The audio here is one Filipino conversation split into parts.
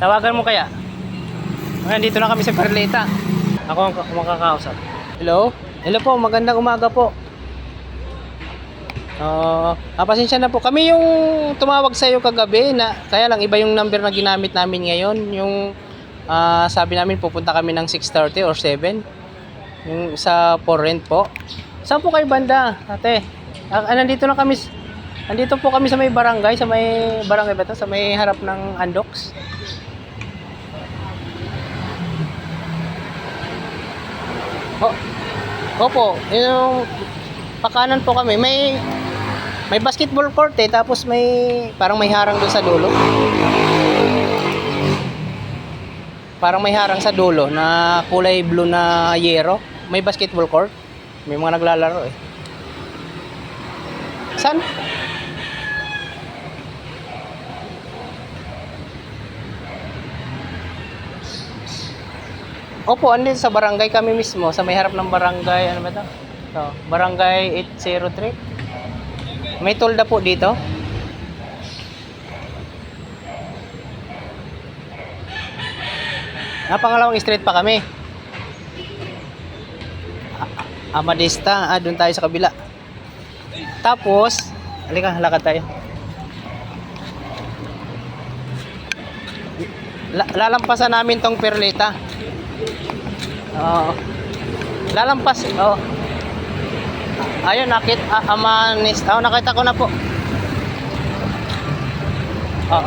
Tawagan mo kaya? Ngayon, dito na kami sa Perlita. Ako ang ka- makakausap. Hello? Hello po, magandang umaga po. Ah, ah, pasensya na po. Kami yung tumawag sa iyo kagabi na kaya lang iba yung number na ginamit namin ngayon. Yung ah, sabi namin pupunta kami ng 6:30 or 7. Yung sa for rent po. Saan po kayo banda, ate? Ah, ah, nandito na kami. Nandito po kami sa may barangay, sa may barangay ba to? Sa may harap ng Andox. Oh, opo, yung pakanan po kami. May may basketball court eh, tapos may parang may harang doon sa dulo. Parang may harang sa dulo na kulay blue na yero. May basketball court. May mga naglalaro eh. Saan? Opo, andin sa barangay kami mismo, sa may harap ng barangay, ano ba ito? Ito, barangay 803. May tolda po dito. Ah, pangalawang street pa kami. Amadista, ah, doon tayo sa kabila. Tapos, halika, lakad tayo. La- lalampasan namin tong perlita. Oo. Lalampas, oo. Ayun, nakit, ah, amanis. Oh, nakita ko na po. Oh.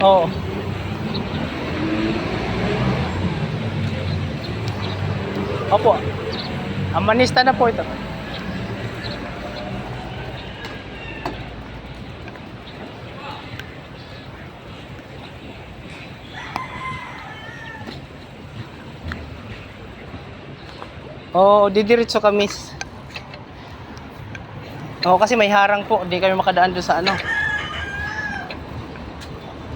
Oo. Opo. Amanista na po ito. Oo, didiretso kami. Oo, kasi may harang po. Hindi kami makadaan doon sa ano.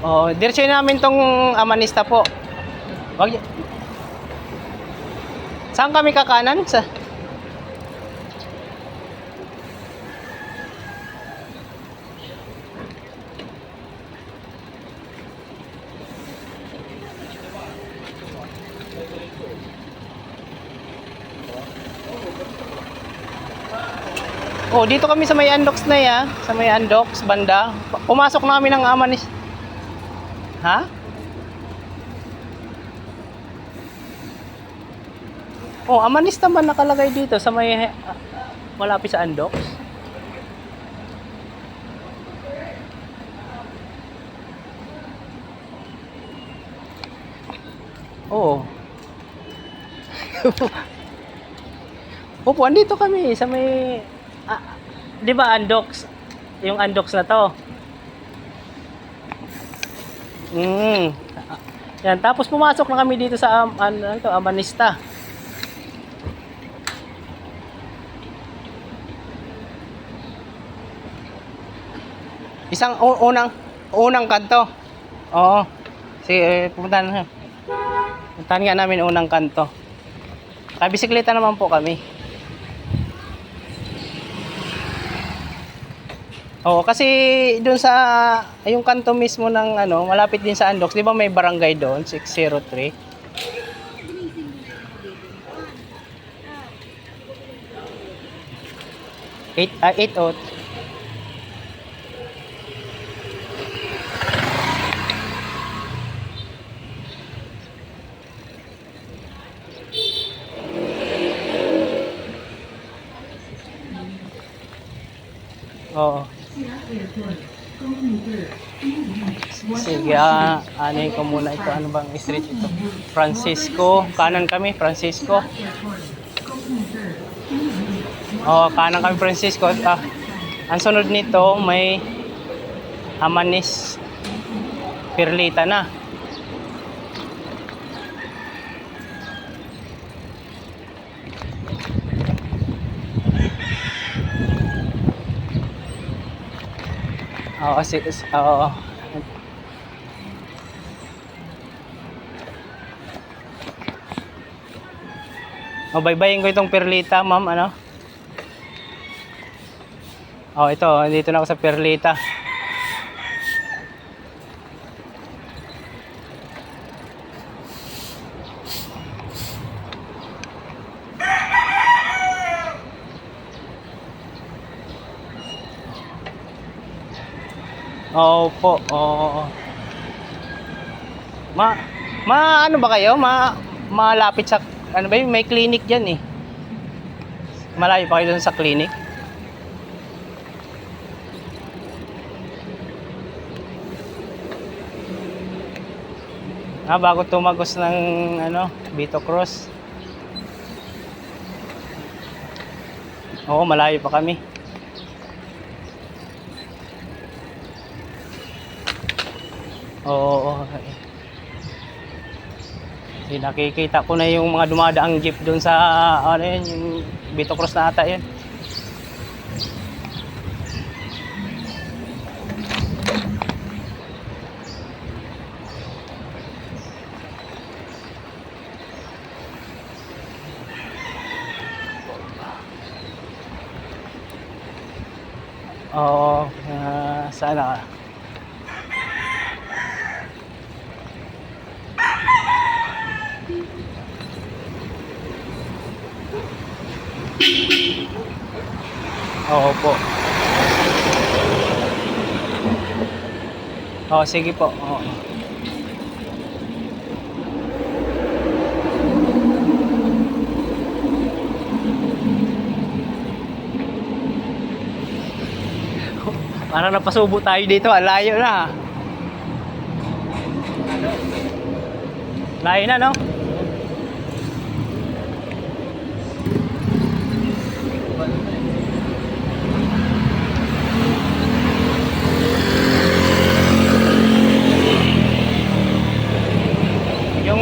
Oo, diretso namin tong amanista po. Wag Saan kami kakanan? Sa Oh, dito kami sa may Andox na ya, sa may Andox banda. Pumasok na kami ng Amanis. Ha? Oh, Amanis naman nakalagay dito sa may ah, malapit sa Andox. Oo. Opo, andito kami sa may 'di ba Andox? Yung Andox na 'to. Mm. Yan, tapos pumasok na kami dito sa um, ano to, Amanista. Isang unang unang kanto. Oo. Sige, pupuntahan na. Puntahan nga namin unang kanto. Kabisikleta naman po kami. Oo, kasi doon sa yung kanto mismo ng ano, malapit din sa Andox, 'di ba may barangay doon, 603. Eight, ah, eight out. Oo. Sige, ah, anin ko muna ito. Ano bang street ito? Francisco. Kanan kami, Francisco. Oo, kanan kami, Francisco. Ah, ang sunod nito, may Amanis Perlita na. Oo, kasi, oo. O, baybayin ko itong perlita, ma'am, ano? Oh, ito, dito na ako sa perlita. Opo, oo. Ma, ma ano ba kayo? Ma, malapit sa, ano ba yun? May clinic dyan eh. Malayo pa kayo dun sa clinic? Ah, bago tumagos ng ano, Vito Cross. Oo, malayo pa kami. Oo. Hindi nakikita ko na yung mga dumadaang jeep doon sa ano yun, yung Vito Cross na ata yun. Oo, uh, sana. Oo po. Oo, sige po. Oo. Parang napasubo tayo dito, ah. layo na. Layo na, no? Yung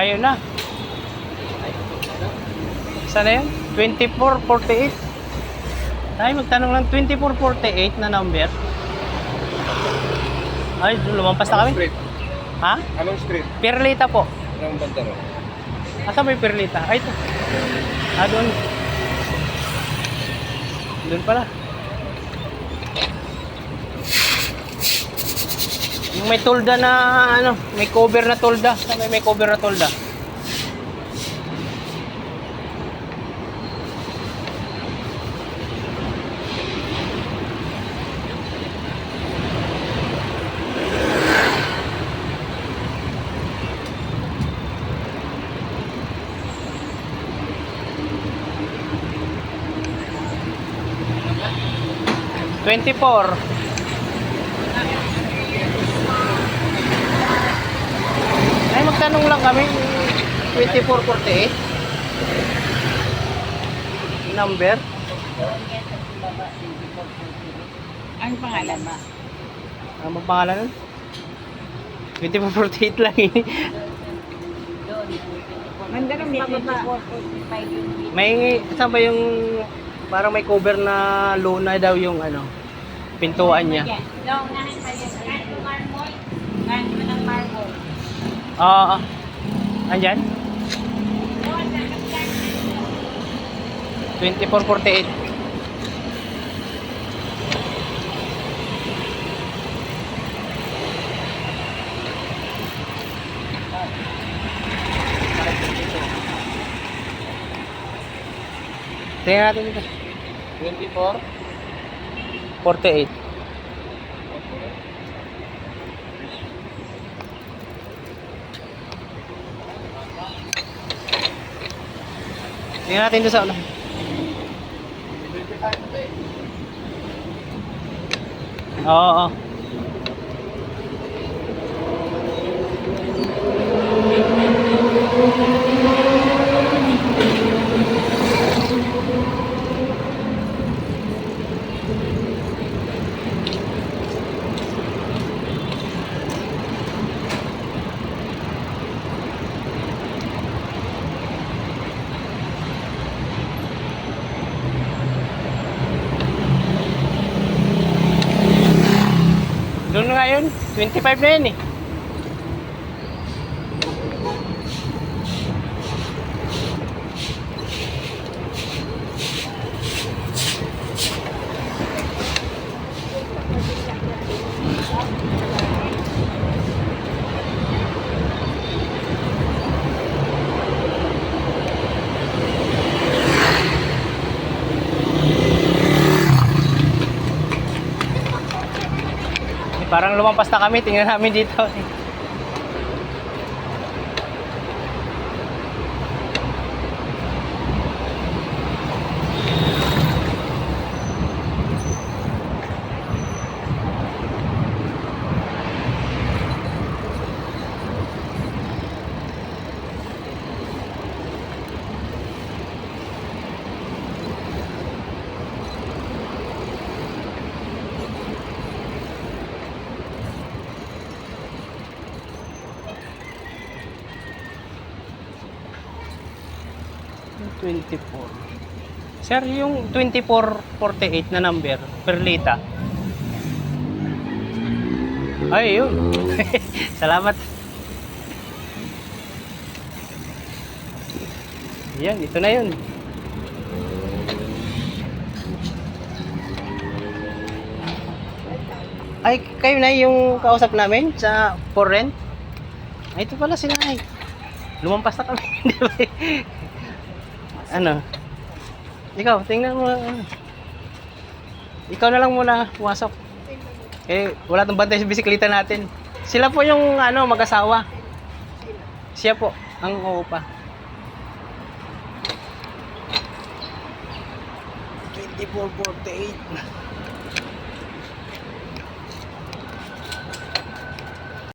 layo na. Saan na yun? 2448. Ay, magtanong lang 2448 na number. Ay, lumampas na kami. Street. Ha? Anong street? Perlita po. Anong banda ro? Asa may perlita? Ay, ito. Ah, doon. Doon pala. Yung may tolda na, ano, may cover na tolda. May may cover na tolda? Twenty-four. Ay, magtanong lang kami. 2448. Number. Ang pangalan mo? Ano bang pangalan nun? 2448 lang eh. Mandarang bababa. 45 yung May, saan ba yung, parang may cover na luna daw yung ano, pintuan niya. No, unahin pa yun. Kahit yung marmol. Kahit mo ng marmol. Oo. andyan? 2448. Tingnan natin dito. 24? 48. Tingnan natin doon sa ulo. Oo. oo. nga yun. 25 na yan eh. Parang lumampas na kami, tingnan namin dito. 24. Sir, yung 2448 na number, Perlita. Ay, yun. Salamat. Yan, ito na yun. Ay, kayo na yung kausap namin sa for rent? Ay, ito pala si Nay. Lumampas na kami. ano? Ikaw, tingnan mo. ano. Ikaw na lang muna pumasok. Eh, wala tong bantay sa bisikleta natin. Sila po yung ano, mag-asawa. Siya po, ang uupa. 2448.